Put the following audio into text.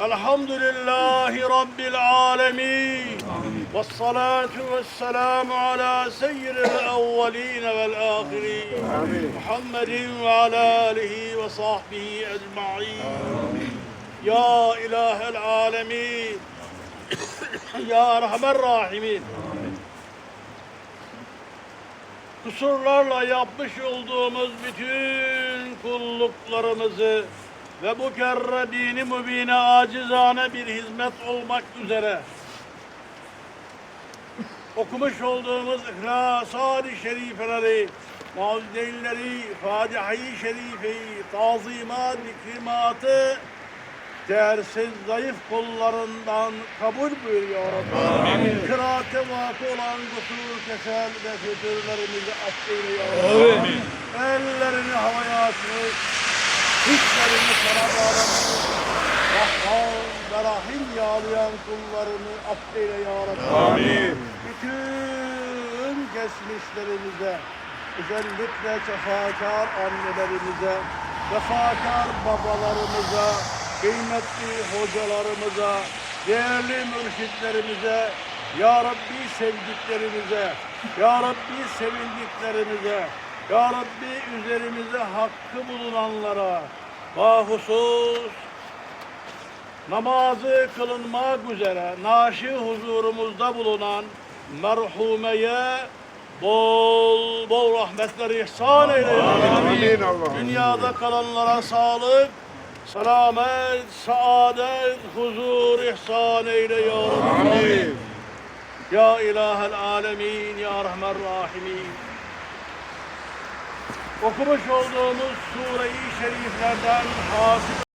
Elhamdülillahi Rabbil alemin. Vessalatu vesselamu ala seyyidil evvelin vel ahirin. Muhammedin ve ala alihi ve sahbihi ecma'in. Ya ilahel alemin. ya rahmer rahimin. Kusurlarla yapmış olduğumuz bütün kulluklarımızı ve bu kerre dini mübine acizane bir hizmet olmak üzere okumuş olduğumuz İhlas-ı Şerifeleri, Mavzeynleri, Fatiha-i Şerife'yi, tazimat, ikrimatı değersiz, zayıf kullarından kabul buyur ya Rabbi. Kıraate vakı olan kusur, kesel ve fütürlerimizi affeyle ya Rabbi. Ellerini havaya açmış, hiçlerini sana bağlamış. Rahman ve Rahim yağlayan kullarını affeyle ya Rabbi. Bütün geçmişlerimize, özellikle cefakar annelerimize, vefakar babalarımıza, kıymetli hocalarımıza, değerli mürşitlerimize, Ya Rabbi sevdiklerimize, Ya Rabbi sevindiklerimize, Ya Rabbi üzerimize hakkı bulunanlara, bahusus namazı kılınmak üzere naşi huzurumuzda bulunan merhumeye bol bol rahmetler ihsan eyle. ya Rabbi. Amin Allah'ım. Dünyada kalanlara sağlık, selamet, saadet, huzur ihsan eyle ya Rabbi. Amin. Ya ilahel alemin, ya rahmer rahimin. Okumuş olduğumuz sure-i şeriflerden hasıl